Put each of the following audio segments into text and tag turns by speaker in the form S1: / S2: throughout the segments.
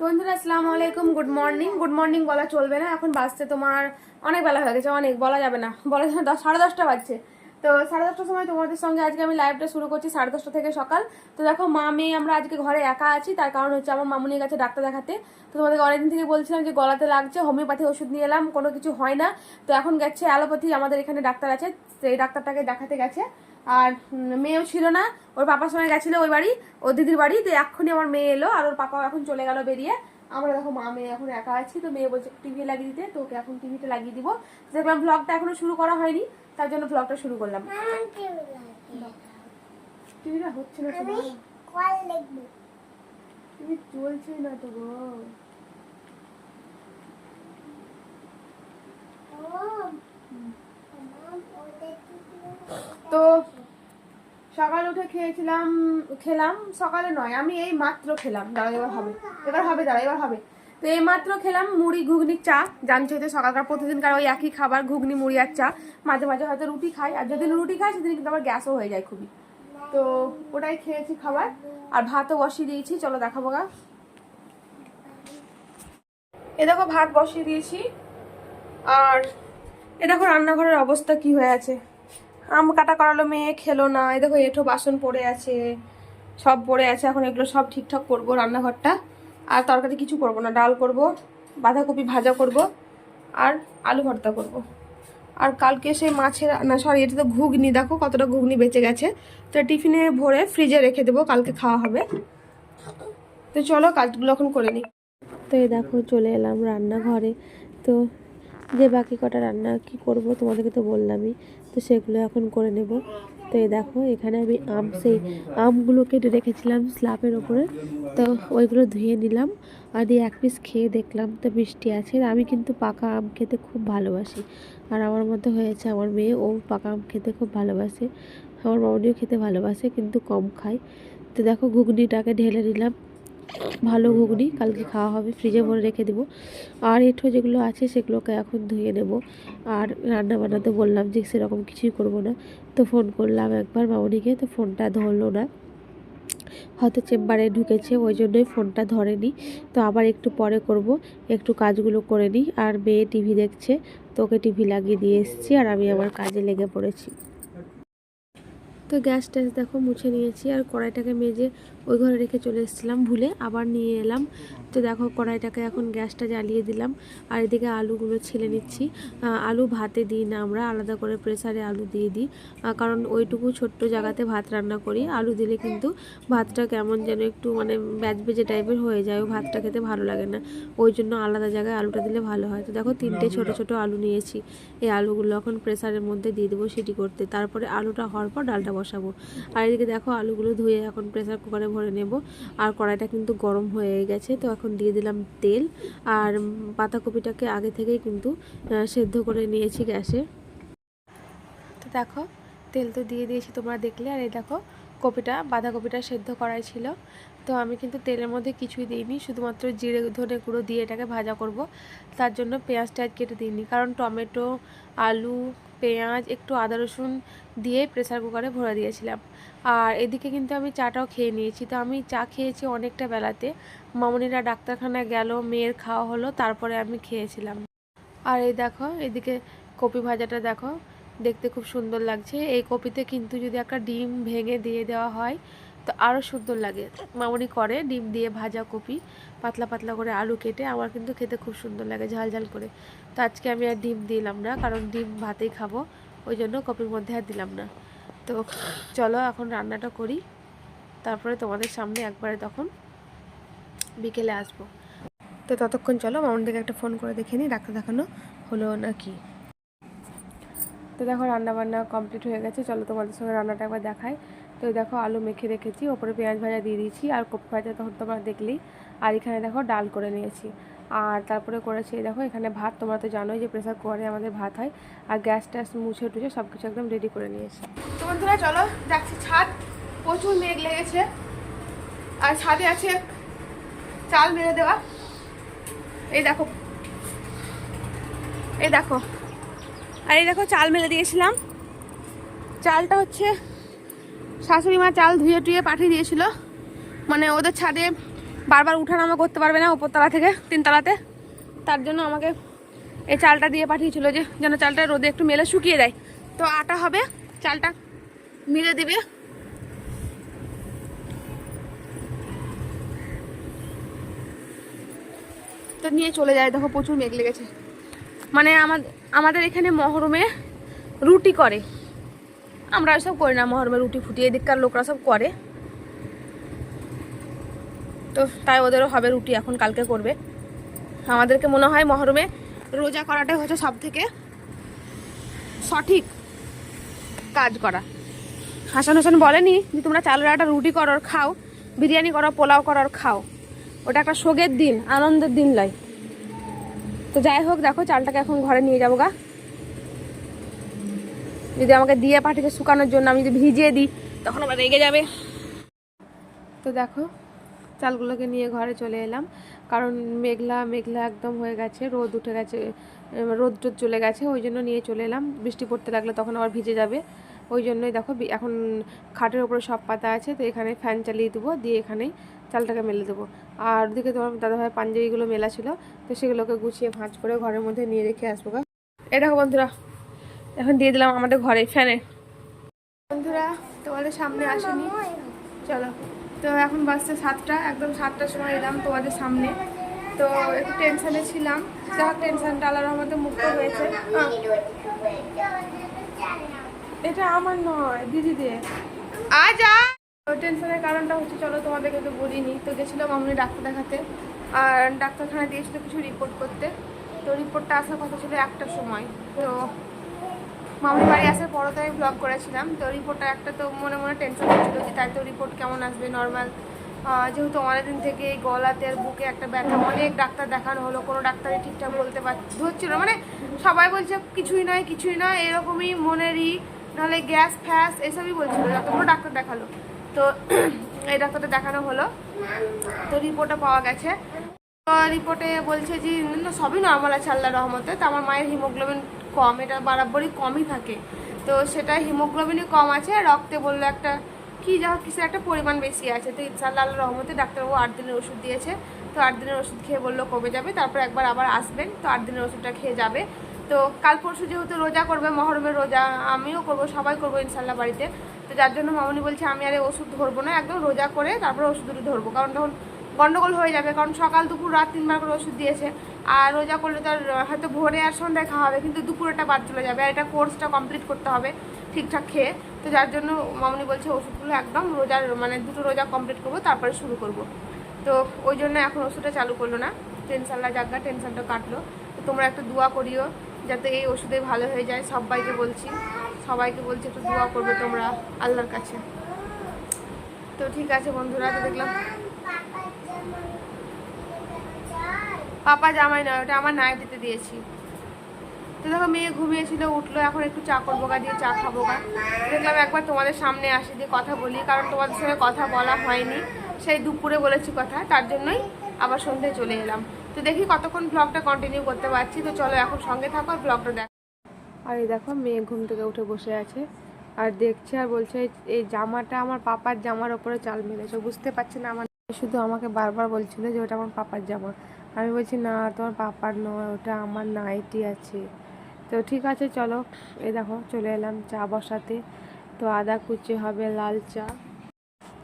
S1: বন্ধুরা, আসসালামু আলাইকুম। গুড মর্নিং গুড মর্নিং বলা চলবে না। এখন বাজতে তোমার অনেক বেলা হয়ে গেছে, অনেক বলা যাবে না। বলা যাবে সাড়ে দশটা বাজছে। তো সাড়ে দশটার সময় তোমাদের সঙ্গে আজকে আমি লাইভটা শুরু করছি সাড়ে দশটা থেকে সকাল। তো দেখো, মা, মেয়ে, আমরা আজকে ঘরে একা আছি, তার কারণ হচ্ছে আমার মামুনির কাছে ডাক্তার দেখাতে। তো তোমাদেরকে অনেকদিন থেকে বলছিলাম যে গলাতে লাগছে, হোমিওপ্যাথি ওষুধ নিয়ে এলাম, কোনো কিছু হয় না। তো এখন গেছে অ্যালোপ্যাথি, আমাদের এখানে ডাক্তার আছে, সেই ডাক্তারটাকে দেখাতে গেছে। আর মেয়েও ছিল না, ওর পাপার সঙ্গে গেছিল ওই বাড়ি, ওর দিদির বাড়ি, তো এক্ষুনি আমার মেয়ে এলো আর ওর পাপাও এখন চলে গেল বেরিয়ে। আমরা দেখো, মা, মেয়ে এখন একা আছি, তো মেয়ে বলছে টিভি লাগিয়ে দিতে তো ওকে এখন টিভিটা লাগিয়ে দিব। দেখলাম ব্লগটা এখনও শুরু করা হয়নি। তার জন্য ব্লগটা শুরু করলাম। টিভিটা হচ্ছে না টিভি চলছে না তো গো। তো সকাল উঠে খেয়েছিলাম খেলাম। সকালে নয় আমি এই মাত্র খেলাম। দাঁড়া এবার হবে। এবার হবে দাঁড়া এবার হবে। তো এই মাত্র খেলাম মুড়ি, ঘুগনি, চা। জানছোই তো সকালকার প্রতিদিনকার ওই একই খাবার, ঘুগনি, মুড়ি আর চা। মাঝে মাঝে হয়তো রুটি খাই। আর যদি রুটি খাই, সেদিন কিন্তু আমার গ্যাসও হয়ে যায় খুবই। তো ওটাই খেয়েছি খাবার। আর ভাতও বসিয়ে দিয়েছি। চলো দেখাবো গা। এ দেখো, ভাত বসিয়ে দিয়েছি। আর এ দেখো, রান্নাঘরের অবস্থা কি হয়ে আছে। আম কাটা করালো মেয়ে, খেলো না। এ দেখো, এঁঠো বাসন পড়ে আছে। সব পড়ে আছে। এখন এগুলো সব ঠিকঠাক করব রান্নাঘরটা। আর তরকারি কিছু করব না, ডাল করব, বাঁধাকপি ভাজা করব আর আলু ভর্তা করব। আর কালকে সেই মাছের, না সরি এটা তো ঘুগনি, দেখো কতটা ঘুগনি বেঁচে গেছে। তো টিফিনে ভরে ফ্রিজে রেখে দেবো, কালকে খাওয়া হবে। তো চলো, কাজগুলো এখন করে নিই।
S2: তো এই দেখো, চলে এলাম রান্নাঘরে। তো যে বাকি কটা রান্না কি করব তোমাদেরকে তো বললামই, তো সেগুলো এখন করে নেব। তো এই দেখো, এখানে আমি আম, সেই আমগুলোকে রেখেছিলাম স্ল্যাবের ওপরে। তো ওইগুলো ধুয়ে নিলাম আর দিয়ে এক পিস খেয়ে দেখলাম তো মিষ্টি আছে। আমি কিন্তু পাকা আম খেতে খুব ভালোবাসি। আর আমার মতো হয়েছে আমার মেয়ে, ও পাকা আম খেতে খুব ভালোবাসে। আমার মামনিও খেতে ভালোবাসে, কিন্তু কম খায়। তো দেখো, ঘুগনিটাকে ঢেলে নিলাম। ভালো ঘুগনি, কালকে খাওয়া হবে ফ্রিজে ভরে রেখে দেবো। আর এঁঠো যেগুলো আছে সেগুলোকে এখন ধুয়ে নেব। আর রান্না বান্নাতে বললাম যে সেরকম কিছুই করব না। তো ফোন করলাম একবার মামনিকে, তো ফোনটা ধরলো না। হয়তো চেম্বারে ঢুকেছে, ওই জন্যই ফোনটা ধরেনি। তো আবার একটু পরে করব, একটু কাজগুলো করে নিই। আর মেয়ে টিভি দেখছে, তো ওকে টিভি লাগিয়ে দিয়ে এসেছি। আর আমি আমার কাজে লেগে পড়েছি। তো গ্যাস ট্যাস দেখো মুছে নিয়েছি আর কড়াইটাকে মেজে ওই ঘরে রেখে চলে এসেছিলাম ভুলে আবার নিয়ে এলাম। তো দেখো কড়াইটাকে এখন গ্যাসটা জ্বালিয়ে দিলাম আর এদিকে আলুগুলো ছেলে নিচ্ছি। আলু ভাতে দিই না আমরা আলাদা করে প্রেসারে আলু দিয়ে দিই। কারণ ওইটুকু ছোট্ট জায়গাতে ভাত রান্না করি। আলু দিলে কিন্তু ভাতটা কেমন যেন একটু মানে ব্যাজ বেজে টাইপের হয়ে যায় ও ভাতটা খেতে ভালো লাগে না। ওই জন্য আলাদা জায়গায় আলুটা দিলে ভালো হয়। তো দেখো তিনটে ছোট ছোট আলু নিয়েছি। এই আলুগুলো এখন প্রেসারের মধ্যে দিয়ে দেবো সেটি করতে। তারপরে আলুটা হওয়ার পর ডালটা বসাবো। আর এদিকে দেখো আলুগুলো ধুয়ে এখন প্রেসার কুকারে ভরে নেব। আর কড়াইটা কিন্তু গরম হয়ে গেছে, তো এখন দিয়ে দিলাম তেল। আর পাতাকপিটাকে আগে থেকেই কিন্তু সেদ্ধ করে নিয়েছি গ্যাসে। তো দেখো, তেল তো দিয়ে দিয়েছি তোমরা দেখলে। আর এই দেখো কপিটা, বাঁধাকপিটা সেদ্ধ করাই ছিল। তো আমি কিন্তু তেলের মধ্যে কিছুই দিইনি, শুধুমাত্র জিরে, ধনে গুঁড়ো দিয়ে এটাকে ভাজা করব। তার জন্য পেঁয়াজ টাজ কেটে দিইনি, কারণ টমেটো, আলু, পেঁয়াজ, একটু আদা, রসুন দিয়ে প্রেসার কুকারে ভরে দিয়েছিলাম। আর এদিকে কিন্তু আমি চাটাও খেয়ে নিয়েছি। তো আমি চা খেয়েছি অনেকটা বেলাতে। মামনিরা ডাক্তারখানায় গেল, মেয়ের খাওয়া হলো, তারপরে আমি খেয়েছিলাম। আর এই দেখো, এদিকে কপি ভাজাটা দেখো দেখতে খুব সুন্দর লাগছে। এই কপিতে কিন্তু যদি একটা ডিম ভেঙে দিয়ে দেওয়া হয়, তো আরও সুন্দর লাগে। মামনি করে ডিম দিয়ে ভাজা কপি, পাতলা পাতলা করে আলু কেটে আমার কিন্তু খেতে খুব সুন্দর লাগে, ঝাল ঝাল করে। তো আজকে আমি আর ডিম দিলাম না, কারণ ডিম ভাতেই খাব, ওই জন্য কপির মধ্যে আর দিলাম না। তো চলো এখন রান্নাটা করি, তারপরে তোমাদের সামনে একবারে তখন বিকেলে আসব। তো ততক্ষণ চলো মামনিকে একটা ফোন করে দেখে নিই, ডাক্তার দেখানো হলো না কি। তো দেখো রান্না বান্না কমপ্লিট হয়ে গেছে। চলো তোমাদের সঙ্গে রান্নাটা একবার দেখাই। তো দেখো আলু মেখে রেখেছি, ওপরে পেঁয়াজ ভাজা দিয়ে দিয়েছি আর কপি ভাজা তখন তোমরা দেখলেই আর এখানে দেখো ডাল করে নিয়েছি। আর তারপরে করেছি এই দেখো এখানে ভাত, তোমরা তো জানোই যে প্রেশার কুকারে আমাদের ভাত হয়। আর গ্যাস ট্যাস মুছে টুছে সব কিছু একদম রেডি করে নিয়েছি। তো বন্ধুরা চলো দেখছি ছাদ, প্রচুর মেঘ লেগেছে। আর ছাদে আছে চাল মেরে দেওয়া। এই দেখো এই দেখো। আর এই দেখো চাল মেলে দিয়েছিলাম। চালটা হচ্ছে শাশুড়ি মা চাল ধুয়ে টুয়ে পাঠিয়ে দিয়েছিল। মানে ওদের ছাদে বারবার উঠানামা করতে পারবে না উপরতলা থেকে, তিনতলাতে। তার জন্য আমাকে এই চালটা দিয়ে পাঠিয়েছিল যে, যেন চালটা রোদে একটু মেলে শুকিয়ে দেয়। তো আটা হবে, চালটা মিলে দিবে। তো নিয়ে চলে যায়, দেখো প্রচুর মেঘ লেগেছে। মানে আমাদের আমাদের এখানে মহরমে রুটি করে। আমরা সব করি না মহরমে রুটি ফুটি, এদিককার লোকরা সব করে। তো তাই ওদেরও হবে রুটি, এখন কালকে করবে। আমাদেরকে মনে হয় মহরমে রোজা করাটাই হচ্ছে সব থেকে সঠিক কাজ করা। হাসান হোসেন বলেনি যে তোমরা চালের আটা রুটি করো খাও, বিরিয়ানি করো, পোলাও করো খাও। ওটা একটা শোকের দিন, আনন্দের দিন লয় তো যাই হোক, দেখো, চালটাকে এখন ঘরে নিয়ে যাব গা। যদি আমাকে দিয়ে পাঠিয়ে শুকানোর জন্য, আমি যদি ভিজিয়ে দিই, তখন আবার রেগে যাবে। তো দেখো, চালগুলোকে নিয়ে ঘরে চলে এলাম। কারণ মেঘলা মেঘলা একদম হয়ে গেছে, রোদ উঠে গেছে রোদ টোদ চলে গেছে, ওই জন্য নিয়ে চলে এলাম। বৃষ্টি পড়তে লাগলে তখন আবার ভিজে যাবে। ওই জন্যই দেখো এখন খাটের ওপরে সব পাতা আছে, তো এখানে ফ্যান চালিয়ে দেবো, দিয়ে এখানেই চালটাকে মেলে দেবো। আর ওদিকে তোমার দাদাভাইয়ের পাঞ্জাবিগুলো মেলা ছিল, তো সেগুলোকে গুছিয়ে ভাঁজ করে ঘরের মধ্যে নিয়ে রেখে আসব, গা। এটা বন্ধুরা, এখন দিয়ে দিলাম আমাদের ঘরে ফ্যানে। বন্ধুরা, তোমাদের সামনে আসেনি। চলো, তো এখন বাজছে সাতটা, একদম সাতটার সময় এলাম তোমাদের সামনে। তো একটু টেনশানে ছিলাম। যা টেনশনটা আল্লাহ আমাদের মুক্ত হয়েছে। এটা আমার নয় দিদি দে আজা টেনশনের কারণটা হচ্ছে, চলো তোমাদেরকে তো বলিনি। তো গেছিলাম আমি ডাক্তার দেখাতে। আর ডাক্তারখানায় দিয়েছিল কিছু রিপোর্ট করতে। তো রিপোর্টটা আসার কথা ছিল একটার সময়। তো মামুর বাড়ি আসার পরও তো আমি ব্লগ করেছিলাম। তো রিপোর্টটা একটা তো মনে মনে টেনশন হচ্ছিল যে তাই তো রিপোর্ট কেমন আসবে নর্মাল যেহেতু অনেকদিন থেকে গলাতে আর বুকে একটা ব্যথা, অনেক ডাক্তার দেখানো হলো, কোনো ডাক্তারই ঠিকঠাক বলতে পার ধরছিল মানে সবাই বলছে, কিছুই নয় কিছুই নয়, এরকমই মনেরই। নাহলে গ্যাস, ফ্যাস, এসবই বলছিল, যতগুলো ডাক্তার দেখাল। তো এই ডাক্তারটা দেখানো হলো। তো রিপোর্টটা পাওয়া গেছে। রিপোর্টে বলছে যে সবই নর্মাল আছে আল্লাহ রহমতে। তো আমার মায়ের হিমোগ্লোবিন কম, এটা বরাবরই কমই থাকে। তো সেটা হিমোগ্লোবিনই কম আছে, রক্তে বলল একটা, কি যা কিছু একটা পরিমাণ বেশি আছে। তো ইনশাল্লাহ আল্লাহ রহমতে ডাক্তারবাবু আট দিনের ওষুধ দিয়েছে। তো আট দিনের ওষুধ খেয়ে বলল কমে যাবে, তারপর একবার আবার আসবেন, তো আট দিনের ওষুধটা খেয়ে যাবে। তো কাল পরশু যেহেতু রোজা করবে, মহরমের রোজা, আমিও করব, সবাই করব ইনশাল্লাহ বাড়িতে। তো যার জন্য মামনি বলছে, আমি আর ওষুধ ধরবো না, একদম রোজা করে তারপরে ওষুধ ধরবো। কারণ তখন গন্ডগোল হয়ে যাবে, কারণ সকাল দুপুর রাত তিনবার করে ওষুধ দিয়েছে। আর রোজা করলে তো আর হয়তো ভোরে আর সন্ধ্যায় খাওয়া হবে, কিন্তু দুপুরেটা বাদ চলে যাবে। আর এটা কোর্সটা কমপ্লিট করতে হবে ঠিকঠাক খেয়ে। তো যার জন্য মামনি বলছে, ওষুধগুলো একদম রোজার মানে দুটো রোজা কমপ্লিট করব, তারপরে শুরু করব। তো ওই জন্য এখন ওষুধটা চালু করল না। টেনশনলা জায়গা টেনশনটা কাটলো। তোমরা একটু দোয়া করিও। যাতে এই ওষুধে ভালো হয়ে যায়, সবাইকে বলছি। সবাইকে বলছি, একটু দোয়া করবে তোমরা আল্লাহর কাছে। তো ঠিক আছে বন্ধুরা, তো দেখলাম পাপা জামাই নয়, ওটা আমার নাই নাইটিতে দিয়েছি। তো দেখো, মেয়ে ঘুমিয়েছিল, উঠল, এখন একটু চা করব গা, দিয়ে চা খাব গা। দেখলাম একবার তোমাদের সামনে আসি দিয়ে কথা বলি, কারণ তোমাদের সঙ্গে কথা বলা হয়নি। সেই দুপুরে বলেছি কথা, তার জন্যই আবার সন্ধ্যায় চলে এলাম। তো দেখি কতক্ষণ ব্লগটা কন্টিনিউ করতে পারছি। তো চলো এখন সঙ্গে থাকো আর ব্লগটা দেখ। আর এই দেখো, মেয়ে ঘুম থেকে উঠে বসে আছে। আর দেখছে আর বলছে, "এই- জামাটা আমার পাপার জামার ওপরে চাল মেরেছে বুঝতে পারছে না, আমার শুধু আমাকে বারবার বলছিল যে ওটা আমার পাপার জামা। আমি বলছি, না, তোমার পাপার নয়, ওটা আমার নাইটি আছে। তো ঠিক আছে, চলো। এই দেখো, চলে এলাম চা বসাতে। তো আদা কুচি হবে লাল চা।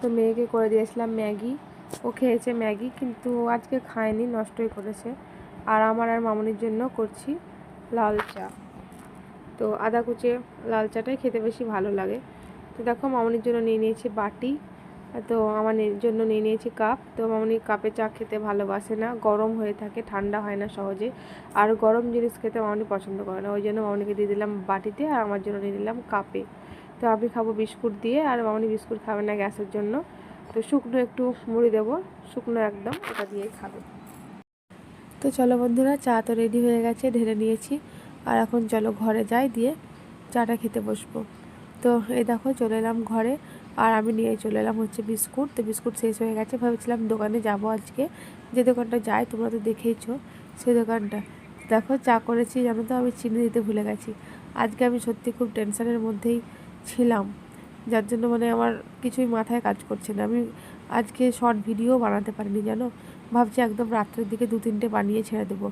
S2: তো মেয়েকে করে দিয়েছিলাম ম্যাগি। ও খেয়েছে ম্যাগি, কিন্তু আজকে খায়নি, নষ্টই করেছে। আর আমার আর মামনির জন্য করছি লাল চা। তো আদা কুচে লাল চাটাই খেতে বেশি ভালো লাগে। তো দেখো, মামনির জন্য নিয়ে নিয়েছি বাটি। তো আমার জন্য নিয়ে নিয়েছি কাপ। তো মামনি কাপে চা খেতে ভালোবাসে না, গরম হয়ে থাকে, ঠান্ডা হয় না সহজে। আর গরম জিনিস খেতে মামনি পছন্দ করে না, ওই জন্য মামনিকে দিয়ে দিলাম বাটিতে আর আমার জন্য নিয়ে নিলাম কাপে। তো আমি খাব বিস্কুট দিয়ে, আর মামনি বিস্কুট খাবে না গ্যাসের জন্য। তো শুকনো একটু মুড়ি দেবো, শুকনো একদম, ওটা দিয়েই খাবে। তো চলো বন্ধুরা, চা তো রেডি হয়ে গেছে, ঢেলে নিয়েছি। আর এখন চলো ঘরে যাই, দিয়ে চাটা খেতে বসবো। তো এই দেখো, চলে এলাম ঘরে। আর আমি নিয়ে চলে এলাম হচ্ছে বিস্কুট। তো বিস্কুট শেষ হয়ে গেছে। ভেবেছিলাম দোকানে যাব আজকে। যে দোকানটা যাই, তোমরা তো দেখেইছো সেই দোকানটা। দেখো, চা করেছি, জানো তো, আমি চিনি দিতে ভুলে গেছি। আজকে আমি সত্যি খুব টেনশনের মধ্যেই ছিলাম। যার জন্য মানে আমার কিছুই মাথায় কাজ করছে না। আমি আজকে শর্ট ভিডিও বানাতে পারিনি, জানো? ভাবছি একদম রাত্রের দিকে দু তিনটে বানিয়ে ছেড়ে দেবো।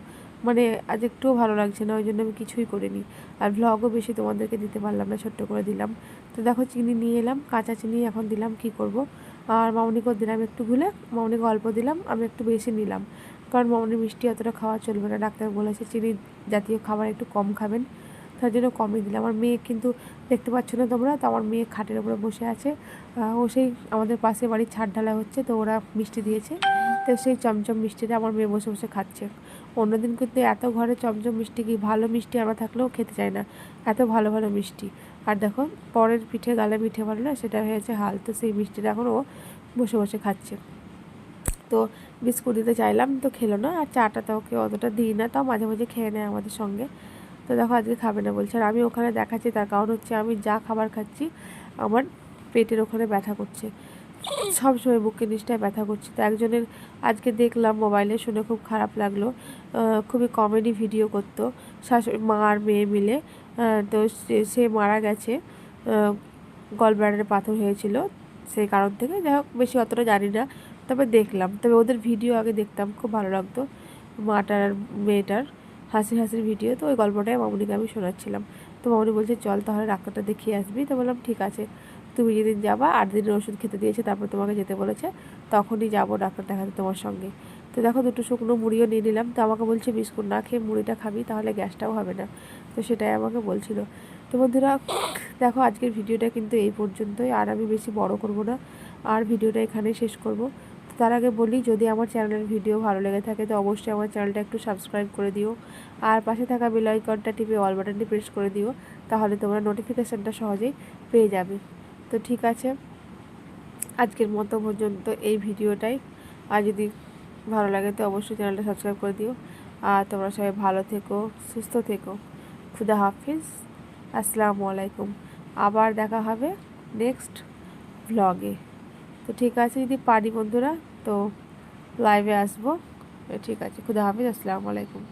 S2: মানে আজ একটুও ভালো লাগছে না, ওই জন্য আমি কিছুই করিনি। আর ভ্লগও বেশি তোমাদেরকে দিতে পারলাম না, ছোট্ট করে দিলাম। তো দেখো চিনি নিয়ে এলাম, কাঁচা চিনি এখন দিলাম, কি করব? আর মামনিকেও দিলাম একটু গুলে, মামনিকে অল্প দিলাম, আমি একটু বেশি নিলাম। কারণ মামনি মিষ্টি অতটা খাওয়া চলবে না, ডাক্তার বলেছে চিনি জাতীয় খাবার একটু কম খাবেন। তার জন্য কমই দিলাম আমার মেয়ে কিন্তু দেখতে পাচ্ছ না তোমরা, তো আমার মেয়ে খাটের উপরে বসে আছে। ও সেই আমাদের পাশে বাড়ির ছাদ ঢালা হচ্ছে, তো ওরা মিষ্টি দিয়েছে। তো সেই চমচম মিষ্টিটা আমার মেয়ে বসে বসে খাচ্ছে। অন্যদিন কিন্তু এত ঘরে চমচম মিষ্টি কি ভালো মিষ্টি আমরা থাকলেও খেতে চায় না। এত ভালো ভালো মিষ্টি। আর দেখো, পরের পিঠে গালে পিঠে বলে না সেটা হয়েছে হাল। তো সেই মিষ্টিটা এখন ও বসে বসে খাচ্ছে। তো বিস্কুট দিতে চাইলাম, তো খেলো না। আর চাটা তো ওকে অতটা দিই না, তাও মাঝে মাঝে খেয়ে নেয় আমাদের সঙ্গে। তো দেখো আজকে খাবে না বলছে। আর আমি ওখানে দেখাচ্ছি, তার কারণ হচ্ছে আমি যা খাবার খাচ্ছি, আমার পেটের ওখানে ব্যথা করছে। সব সময় বুকের নিচটায় ব্যথা করছে। তো একজনের আজকে দেখলাম মোবাইলে, শুনে খুব খারাপ লাগল। খুবই কমেডি ভিডিও করতো। শাশুড়ি, মা আর মেয়ে মিলে। তো সে- মারা গেছে। গল ব্যাডারে পাথর হয়েছিল সেই কারণ থেকে। যাই হোক, বেশি অতটা জানি না। তবে দেখলাম। তবে ওদের ভিডিও আগে দেখতাম, খুব ভালো লাগতো। মাটার আর মেয়েটার। হাসি হাসির ভিডিও তো ওই গল্পটাই মামুনিকে আমি শোনাচ্ছিলাম। তো মামুনি বলছে, চল তাহলে ডাক্তারটা দেখিয়ে আসবি। তো বললাম, ঠিক আছে। তুমি যেদিন যাবা আট দিনের ওষুধ খেতে দিয়েছে, তারপর তোমাকে যেতে বলেছে, তখনই যাব ডাক্তার দেখাতে তোমার সঙ্গে। তো দেখো, দুটো শুকনো মুড়িও নিয়ে নিলাম। তো আমাকে বলছে, বিস্কুট না খেয়ে মুড়িটা খাবি, তাহলে গ্যাসটাও হবে না। তো সেটাই আমাকে বলছিল। তো বন্ধুরা, দেখো, আজকের ভিডিওটা কিন্তু এই পর্যন্তই। আর আমি বেশি বড় করব না। আর ভিডিওটা এখানেই শেষ করব। তার আগে বলি, যদি আমার চ্যানেলের ভিডিও ভালো লেগে থাকে, তো অবশ্যই আমার চ্যানেলটা একটু সাবস্ক্রাইব করে দিও। আর পাশে থাকা বেল আইকনটা টিপে অল বাটনটি প্রেস করে দিও, তাহলে তোমরা নোটিফিকেশানটা সহজেই পেয়ে যাবে। তো ঠিক আছে, আজকের মতো পর্যন্ত এই ভিডিওটাই। আর যদি ভালো লাগে, তো অবশ্যই চ্যানেলটা সাবস্ক্রাইব করে দিও। আর তোমরা সবাই ভালো থেকো, সুস্থ থেকো। খুদা হাফিজ, আসসালামু আলাইকুম। আবার দেখা হবে নেক্সট ভ্লগে তো ঠিক আছে, যদি পারি বন্ধুরা তো লাইভে আসব। ঠিক আছে খুদা হাফিজ আসসালামু আলাইকুম।